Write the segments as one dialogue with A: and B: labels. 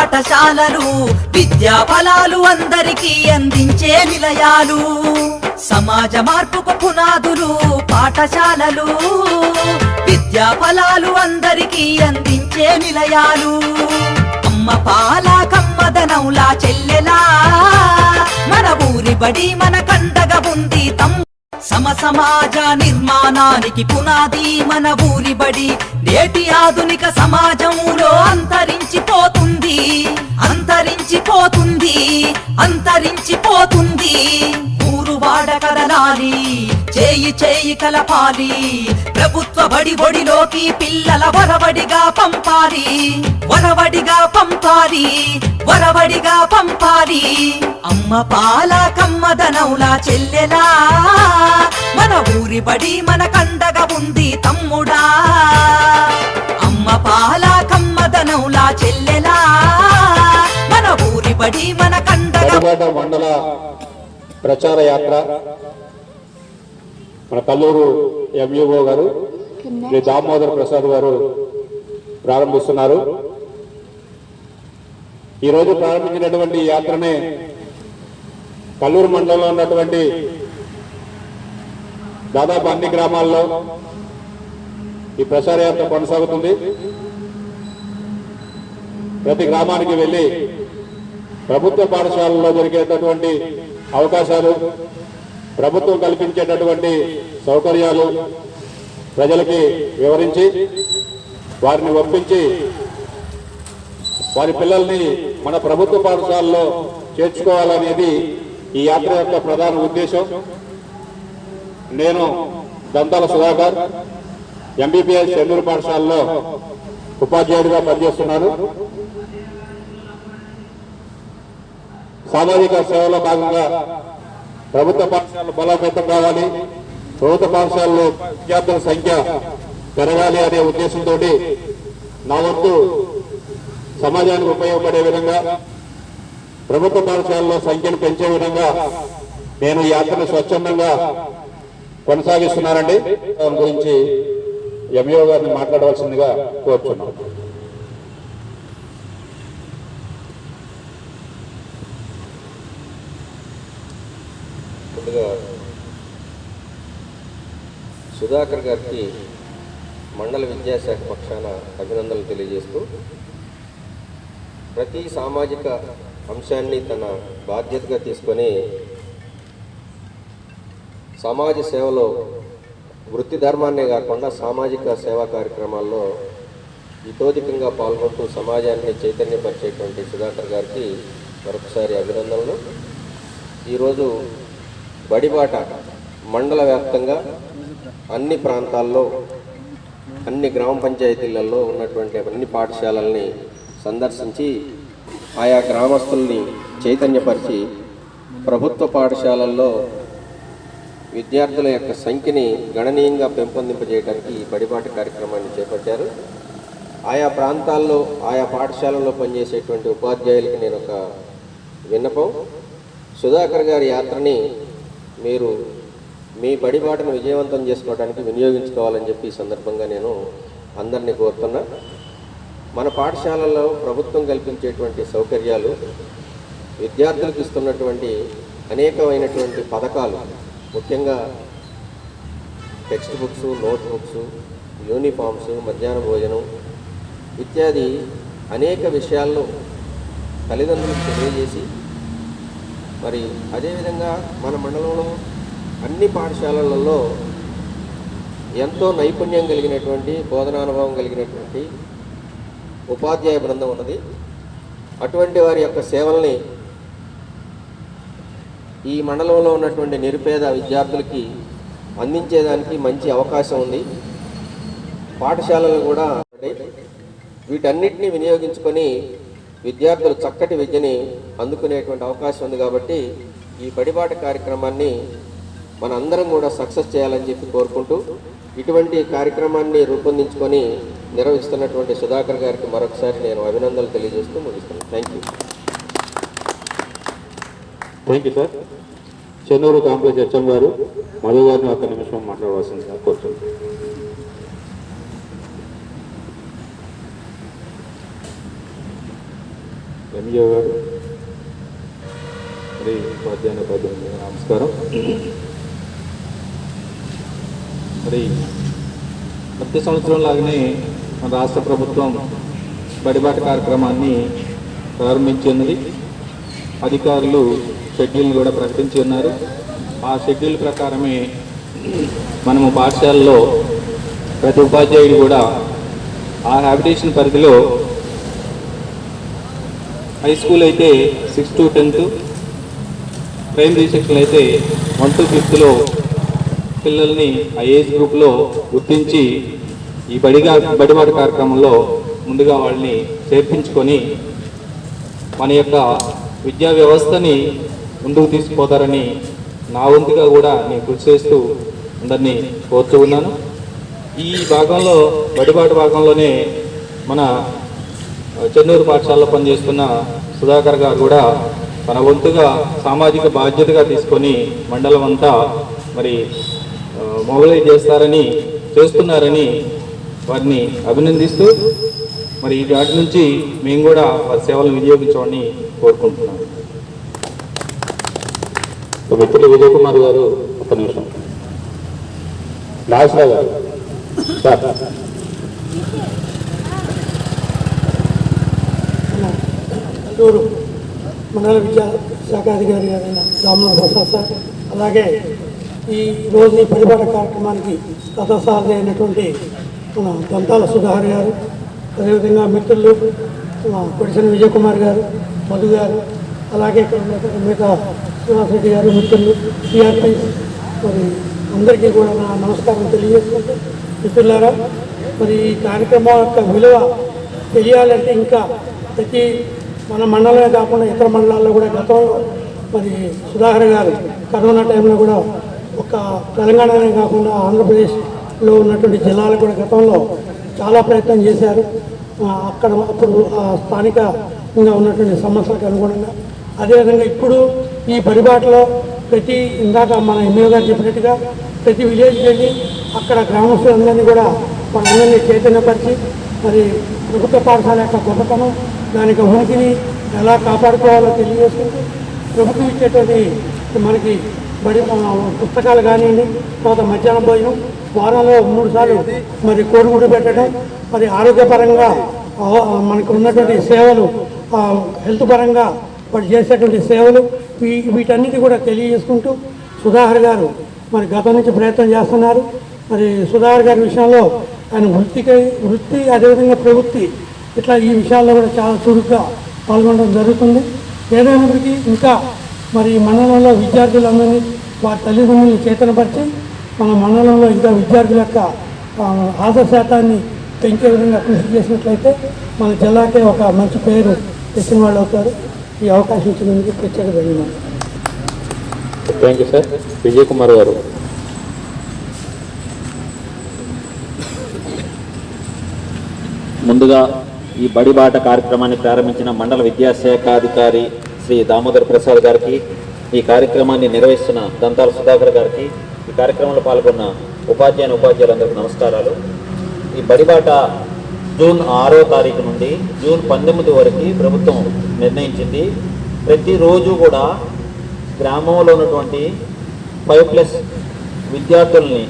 A: పాఠశాలలు విద్యా ఫలాలు అందరికీ అందించే నిలయాలు. సమాజ మార్పుకు పునాదులు పాఠశాలలు విద్యా ఫలాలు అందరికీ అందించే నిలయాలు. అమ్మ పాల కమ్మదనంలా చెల్లెలా మన ఊరి బడి మన కండగ ఉంది సమ సమాజ నిర్మాణానికి పునాది మన ఊరి బడి నేటి ఆధునిక సమాజంలో అంతరించిపోతుంది. అంతరించిపోతుంది అంతరించిపోతుంది. ఊరు వాడ కదలాలి చేయి చేయి కలపాలి. ప్రభుత్వ బడి ఒడిలోకి పిల్లల వరవడిగా పంపాలి. వరవడిగా పంపాలి వరవడిగా పంపాలి. అమ్మ పాల కమ్మదనౌలా చెల్లెలా మన ఊరి బడి మన కండగా ఉంది తమ్ముడా. అమ్మ పాల కమ్మదనౌలా
B: మండల ప్రచార యాత్ర మన కల్లూరు ఎంఈఓ గారు శ్రీ దామోదర్ ప్రసాద్ గారు ప్రారంభిస్తున్నారు. ఈరోజు ప్రారంభించినటువంటి యాత్రనే కల్లూరు మండలంలో ఉన్నటువంటి దాదాపు అన్ని గ్రామాల్లో ఈ ప్రచార యాత్ర కొనసాగుతుంది. ప్రతి గ్రామానికి వెళ్ళి ప్రభుత్వ పాఠశాలలో జరిగేటటువంటి అవకాశాలు ప్రభుత్వం కల్పించేటటువంటి సౌకర్యాలు ప్రజలకి వివరించి వారిని ఒప్పించి వారి పిల్లల్ని మన ప్రభుత్వ పాఠశాలలో చేర్చుకోవాలనేది ఈ యాత్ర యొక్క ప్రధాన ఉద్దేశం. నేను దంతాల సుధాకర్ ఎంబీబీఎస్ చెన్నూరు పాఠశాలలో ఉపాధ్యాయుడిగా పనిచేస్తున్నాను. సామాజిక సేవలో భాగంగా ప్రభుత్వ పాఠశాలలు బలోపేతం కావాలి. ప్రభుత్వ పాఠశాలలో విద్యార్థుల సంఖ్య పెరగాలి అనే ఉద్దేశంతో నా వంతు సమాజానికి ఉపయోగపడే విధంగా ప్రభుత్వ పాఠశాలలో సంఖ్యను పెంచే విధంగా నేను యాత్రను స్వచ్ఛందంగా కొనసాగిస్తున్నానండి. దాని గురించి ఎంఈఓ గారిని మాట్లాడవలసిందిగా కోరుతున్నాను
C: ముందుగా సుధాకర్ గారికి మండల విద్యాశాఖ పక్షాన అభినందనలు తెలియజేస్తూ ప్రతి సామాజిక అంశాన్ని తన బాధ్యతగా తీసుకొని సమాజ సేవలో వృత్తి ధర్మాన్నే కాకుండా సామాజిక సేవా కార్యక్రమాల్లో ఇతోధికంగా పాల్గొంటూ సమాజాన్ని చైతన్యపరిచేటువంటి సుధాకర్ గారికి మరొకసారి అభినందనలు. ఈరోజు బడిబాట మండల వ్యాప్తంగా అన్ని ప్రాంతాల్లో అన్ని గ్రామ పంచాయతీలలో ఉన్నటువంటి అన్ని పాఠశాలల్ని సందర్శించి ఆయా గ్రామస్తుల్ని చైతన్యపరిచి ప్రభుత్వ పాఠశాలల్లో విద్యార్థుల యొక్క సంఖ్యని గణనీయంగా పెంపొందింపజేయడానికి ఈ బడిబాట కార్యక్రమాన్ని చేపట్టారు. ఆయా ప్రాంతాల్లో ఆయా పాఠశాలల్లో పనిచేసేటువంటి ఉపాధ్యాయులకి నేను ఒక విన్నపం. సుధాకర్ గారి యాత్రని మీరు మీ బడిబాటను విజయవంతం చేసుకోవడానికి వినియోగించుకోవాలని చెప్పి ఈ సందర్భంగా నేను అందరినీ కోరుతున్నా. మన పాఠశాలల్లో ప్రభుత్వం కల్పించేటువంటి సౌకర్యాలు విద్యార్థులకు ఇస్తున్నటువంటి అనేకమైనటువంటి పథకాలు ముఖ్యంగా text books note books uniforms మధ్యాహ్న భోజనం ఇత్యాది అనేక విషయాల్లో తల్లిదండ్రులకు తెలియజేసి మరి అదేవిధంగా మన మండలంలో అన్ని పాఠశాలలలో ఎంతో నైపుణ్యం కలిగినటువంటి బోధనానుభవం కలిగినటువంటి ఉపాధ్యాయ బృందం ఉన్నది అటువంటి వారి యొక్క సేవల్ని ఈ మండలంలో ఉన్నటువంటి నిరుపేద విద్యార్థులకి అందించేదానికి మంచి అవకాశం ఉంది పాఠశాలలు కూడా ఉన్నాయి. వీటన్నిటిని వినియోగించుకొని విద్యార్థులు చక్కటి విద్యని అందుకునేటువంటి అవకాశం ఉంది కాబట్టి ఈ పడిపాట కార్యక్రమాన్ని మన అందరం కూడా సక్సెస్ చేయాలని చెప్పి కోరుకుంటూ ఇటువంటి కార్యక్రమాన్ని రూపొందించుకొని నిర్వహిస్తున్నటువంటి సుధాకర్ గారికి మరొకసారి నేను అభినందనలు తెలియజేస్తూ ముగిస్తున్నాను. Thank you
B: thank you sir Chennur complex HM గారు మధు గారిని ఒక నిమిషం మాట్లాడవలసిందిగా కోరుతున్నాను.
D: ఎంజే గారు. మరి ఉపాధ్యాయ ఉపాధ్యాయులు నమస్కారం. మరి ప్రతి సంవత్సరం లాగానే మన రాష్ట్ర ప్రభుత్వం బడిబాట కార్యక్రమాన్ని ప్రారంభించినది. అధికారులు షెడ్యూల్ కూడా ప్రకటించి ఉన్నారు. ఆ షెడ్యూల్ ప్రకారమే మనము పాఠశాలలో ప్రతి ఉపాధ్యాయుడు కూడా ఆ హ్యాబిటేషన్ పరిధిలో హై స్కూల్ అయితే six to tenth. Primary section అయితే వన్ టు ఫిఫ్త్లో పిల్లల్ని ఆ ఏజ్ గ్రూప్లో గుర్తించి ఈ బడిగా బడిబాటు కార్యక్రమంలో ముందుగా వాళ్ళని చేర్పించుకొని మన యొక్క విద్యా వ్యవస్థని ముందుకు తీసుకుపోతారని నా వంతుగా కూడా నేను కృషి చేస్తూ అందరినీ కోరుతూ ఉన్నాను. ఈ భాగంలో బడిబాటు భాగంలోనే మన చెన్నూరు పాఠశాలలో పనిచేస్తున్న సుధాకర్ గారు కూడా తన వంతుగా సామాజిక బాధ్యతగా తీసుకొని మండలం అంతా మరి ఆ, మొబిలైజ్ చేస్తారని చేస్తున్నారని వారిని అభినందిస్తూ మరి వాటి నుంచి మేము కూడా వారి సేవలను వినియోగించమని కోరుకుంటున్నాం.
E: మిత్రులు విజయ్ కుమార్ గారు ఒక నిమిషం. నాగేశ్వరరావు గారు సార్.
F: చిత్తూరు మండల విద్యా శాఖాధికారి గారైన రామనాథ్ ప్రసాద్ సార్. అలాగే ఈ రోజు ఈ పరిపాలన కార్యక్రమానికి తథసారథి అయినటువంటి మన దంతాల సుధాకర్ గారు అదేవిధంగా మిత్రులు మన కొడిసిన విజయ్ కుమార్ గారు మధు గారు అలాగే ఇక్కడ మిగతా శ్రీనివాస్ రెడ్డి గారు మిత్రులు సిఆర్పై మరి అందరికీ కూడా నా నమస్కారం తెలియజేసుకుంటూ మిత్రులారా మరి ఈ కార్యక్రమం యొక్క విలువ తెలియాలంటే ఇంకా ప్రతి మన మండలమే కాకుండా ఇతర మండలాల్లో కూడా గతంలో మరి సుధాకర్ గారు కరోనా టైంలో కూడా ఒక తెలంగాణనే కాకుండా ఆంధ్రప్రదేశ్లో ఉన్నటువంటి జిల్లాలు కూడా గతంలో చాలా ప్రయత్నం చేశారు. అక్కడ అప్పుడు స్థానికంగా ఉన్నటువంటి సమస్యలకు అనుగుణంగా. అదేవిధంగా ఇప్పుడు ఈ పరిబాటలో ప్రతి ఇందాక మన ఎమ్మెల్యే గారు చెప్పినట్టుగా ప్రతి విలేజ్కి వెళ్ళి అక్కడ గ్రామస్తులందరినీ కూడా మనందరినీ చైతన్యపరిచి మరి ప్రభుత్వ పాఠశాల యొక్క గొప్పతనం దానికి ఉనికిని ఎలా కాపాడుకోవాలో తెలియజేసుకుంటూ ప్రభుత్వం ఇచ్చేటువంటి మనకి బడి పుస్తకాలు కానివ్వండి తర్వాత మధ్యాహ్నం భోజనం వారంలో మూడు సార్లు మరి కోడిగుడ్డు పెట్టడం మరి ఆరోగ్యపరంగా మనకు ఉన్నటువంటి సేవలు హెల్త్ పరంగా వాడు చేసేటువంటి సేవలు వీ వీటన్నిటి కూడా తెలియజేసుకుంటూ సుధాకర్ గారు మరి గతం నుంచి ప్రయత్నం చేస్తున్నారు. మరి సుధాకర్ గారి విషయంలో ఆయన వృత్తికి వృత్తి అదేవిధంగా ప్రవృత్తి ఇట్లా ఈ విషయాల్లో కూడా చాలా చురుగ్గా పాల్గొనడం జరుగుతుంది. ఏదైనప్పటికీ ఇంకా మరి ఈ మండలంలో విద్యార్థులందరినీ వారి తల్లిదండ్రులను చేతనపరిచి మన మండలంలో ఇంకా విద్యార్థుల యొక్క ఆదర శాతాన్ని పెంచే విధంగా కృషి చేసినట్లయితే మన జిల్లాకే ఒక మంచి పేరు తెచ్చిన వాళ్ళు అవుతారు. ఈ అవకాశం ఇచ్చినందుకు ప్రత్యేక ధన్యవాదాలు.
E: Thank you sir Vijay Kumar గారు.
G: ముందుగా ఈ బడిబాట కార్యక్రమాన్ని ప్రారంభించిన మండల విద్యాశాఖాధికారి శ్రీ దామోదర్ ప్రసాద్ గారికి ఈ కార్యక్రమాన్ని నిర్వహిస్తున్న దంతాల సుధాకర్ గారికి ఈ కార్యక్రమంలో పాల్గొన్న ఉపాధ్యాయుని ఉపాధ్యాయులందరికీ నమస్కారాలు. ఈ బడిబాట జూన్ ఆరో తారీఖు నుండి జూన్ పంతొమ్మిది వరకు ప్రభుత్వం నిర్ణయించింది. ప్రతిరోజు కూడా గ్రామంలో ఉన్నటువంటి ఫైవ్ ప్లస్ విద్యార్థుల్ని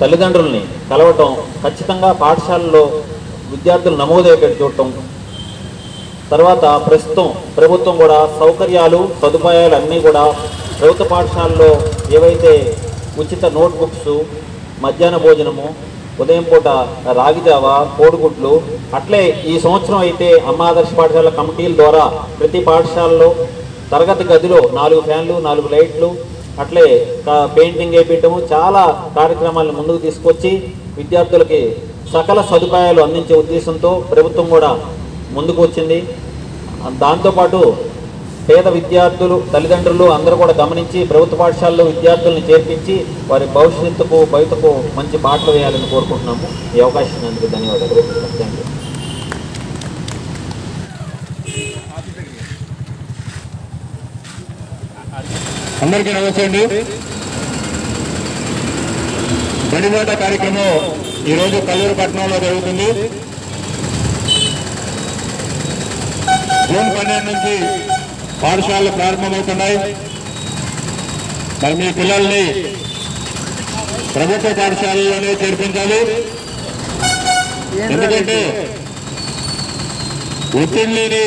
G: తల్లిదండ్రుల్ని కలవటం ఖచ్చితంగా పాఠశాలలో విద్యార్థులు నమోదయ్యేటట్టు చూడటం. తర్వాత ప్రస్తుతం ప్రభుత్వం కూడా సౌకర్యాలు సదుపాయాలు అన్నీ కూడా ప్రభుత్వ పాఠశాలలో ఏవైతే ఉచిత నోట్బుక్స్ మధ్యాహ్న భోజనము ఉదయం పూట రాగిజావ కోడిగుడ్లు అట్లే ఈ సంవత్సరం అయితే అమ్మ ఆదర్శ పాఠశాల కమిటీల ద్వారా ప్రతి పాఠశాలలో తరగతి గదిలో నాలుగు ఫ్యాన్లు నాలుగు లైట్లు అట్లే కా- పెయింటింగ్ వేయటము చాలా కార్యక్రమాలను ముందుకు తీసుకొచ్చి విద్యార్థులకి సకల సదుపాయాలు అందించే ఉద్దేశంతో ప్రభుత్వం కూడా ముందుకు వచ్చింది. దాంతోపాటు పేద విద్యార్థులు తల్లిదండ్రులు అందరూ కూడా గమనించి ప్రభుత్వ పాఠశాలలో విద్యార్థుల్ని చేర్పించి వారి భవిష్యత్తుకు బయటకు మంచి బాటలు వేయాలని కోరుకుంటున్నాము. ఈ అవకాశం అందుకు ధన్యవాదాలు. Thank you.
E: అందరికీ నమస్తే అండి. బడిబాట కార్యక్రమం ఈరోజు కల్లూరు పట్టణంలో జరుగుతుంది.
B: జూన్ పన్నెండు నుంచి పాఠశాలలు ప్రారంభమవుతున్నాయి. మరి మీ పిల్లల్ని ప్రభుత్వ పాఠశాలలోనే చేర్పించాలి. ఎందుకంటే ఒత్తిడి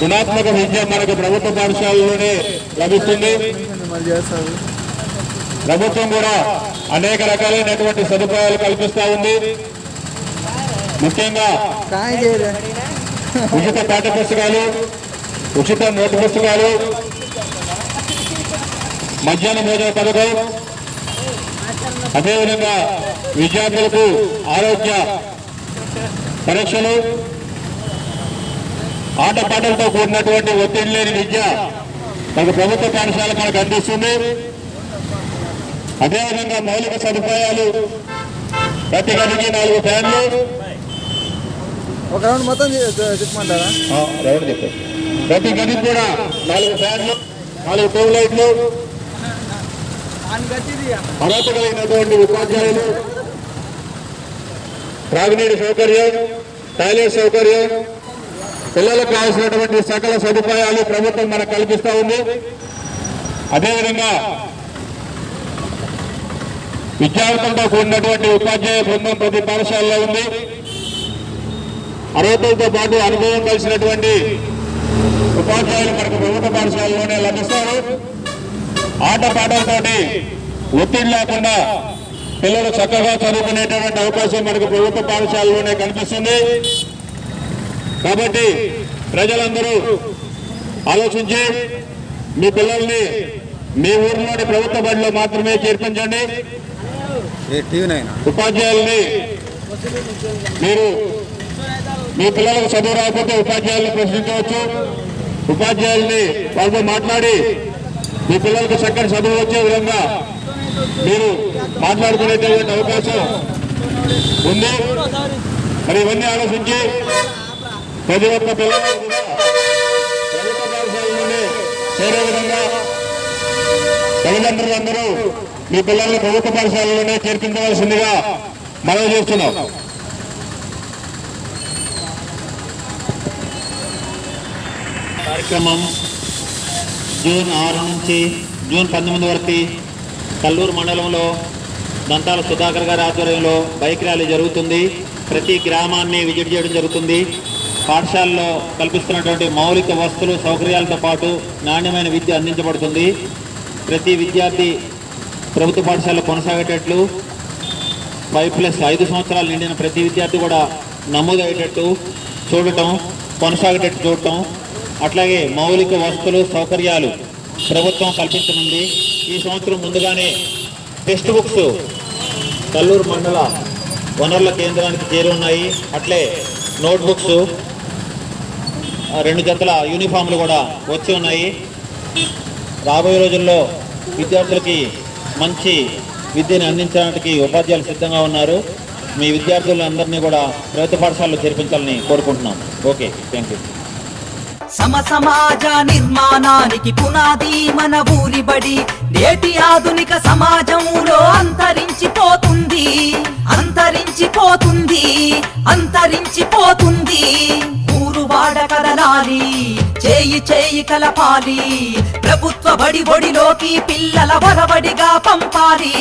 B: గుణాత్మక విద్య మనకు ప్రభుత్వ పాఠశాలలోనే లభిస్తుంది. ప్రభుత్వం కూడా అనేక రకాలైనటువంటి సదుపాయాలు కల్పిస్తూ ఉంది. ముఖ్యంగా ఉచిత పాఠ్య పుస్తకాలు ఉచిత నోటు పుస్తకాలు మధ్యాహ్న భోజన పథకం. అదేవిధంగా విద్యార్థులకు ఆరోగ్య పరీక్షలు ఆటపాటలతో కూడినటువంటి ఒత్తిడి లేని విద్య మనకు ప్రభుత్వ పాఠశాల మనకు అందిస్తుంది. అదేవిధంగా మౌలిక సదుపాయాలు. ప్రతి గదికి నాలుగు ఫ్యాన్లు.
H: ఒక రౌండ్ మొత్తం చెప్పమంటారా
B: రౌండ్ చెప్పండి. ప్రతి గదికి కూడా నాలుగు ఫ్యాన్లు నాలుగు ట్యూబ్ లైట్లు. అర్హత కలిగినటువంటి ఉపాధ్యాయులు. త్రాగునీటి సౌకర్యం టాయిలెట్ సౌకర్యం పిల్లలకు కావాల్సినటువంటి సకల సదుపాయాలు ప్రభుత్వం మనకు కల్పిస్తూ ఉంది. అదేవిధంగా విద్యార్థులతో కూడినటువంటి ఉపాధ్యాయ బృందం ప్రతి పాఠశాలలో ఉంది. అర్హతలతో పాటు అనుభవం కలిసినటువంటి ఉపాధ్యాయులు మనకు ప్రభుత్వ పాఠశాలలోనే లభిస్తారు. ఆట పాటలతోటి ఒత్తిడి లేకుండా పిల్లలు చక్కగా చదువుకునేటటువంటి అవకాశం మనకు ప్రభుత్వ పాఠశాలలోనే కనిపిస్తుంది. కాబట్టి ప్రజలందరూ ఆలోచించి మీ పిల్లల్ని మీ ఊరిలోని ప్రభుత్వ బడిలో మాత్రమే చేర్పించండి. ఉపాధ్యాయుల్ని మీరు మీ పిల్లలకు చదువు రాకపోతే ఉపాధ్యాయుల్ని ప్రశ్నించవచ్చు. ఉపాధ్యాయుల్ని వాళ్ళతో మాట్లాడి మీ పిల్లలకు చక్కని చదువు వచ్చే విధంగా మీరు మాట్లాడుకునేటువంటి అవకాశం ఉంది. మరి ఇవన్నీ ఆలోచించి ప్రతి ఒక్క పిల్లలు కూడా ప్రభుత్వ చేరే విధంగా తల్లిదండ్రులందరూ ఈ పిల్లల్ని ప్రభుత్వ పాఠశాలలోనే చేర్పించవలసిందిగా మనవి చేస్తున్నాం.
G: కార్యక్రమం జూన్ ఆరు నుంచి జూన్ పంతొమ్మిది వరకు కల్లూరు మండలంలో దంతాల సుధాకర్ గారి ఆధ్వర్యంలో బైక్ ర్యాలీ జరుగుతుంది. ప్రతి గ్రామాన్ని విజిట్ చేయడం జరుగుతుంది. పాఠశాలలో కల్పిస్తున్నటువంటి మౌలిక వస్తువులు సౌకర్యాలతో పాటు నాణ్యమైన విద్య అందించబడుతుంది. ప్రతి విద్యార్థి ప్రభుత్వ పాఠశాల కొనసాగేటట్లు ఫైవ్ ప్లస్ ఐదు సంవత్సరాలు నిండిన ప్రతి విద్యార్థి కూడా నమోదయ్యేటట్టు చూడటం కొనసాగేటట్టు చూడటం అట్లాగే మౌలిక వసతులు సౌకర్యాలు ప్రభుత్వం కల్పించనుంది. ఈ సంవత్సరం ముందుగానే టెక్స్ట్ బుక్స్ కల్లూరు మండల వనరుల కేంద్రానికి చేరి ఉన్నాయి అట్లే నోట్బుక్స్ రెండు జతల యూనిఫామ్లు కూడా వచ్చి ఉన్నాయి. రాబోయే రోజుల్లో విద్యార్థులకి మంచి విద్యను అందించడానికి ఉపాధ్యాయులు సిద్ధంగా ఉన్నారు. మీ విద్యార్థులందరినీ కూడా ప్రభుత్వ పాఠశాలలో చేర్పించాలని కోరుకుంటున్నాం. Okay thank you.
A: సమ సమాజ నిర్మాణానికి పునాది మన ఊరి బడి. నేటి ఆధునిక సమాజంలో అంతరించిపోతుంది. అంతరించిపోతుంది. అంతరించిపోతుంది. ఊరు వాడ కదలాలి. చేయి చేయి కలపాలి. ప్రభుత్వ బడి ఒడిలోకి పిల్లల వరవడిగా పంపాలి.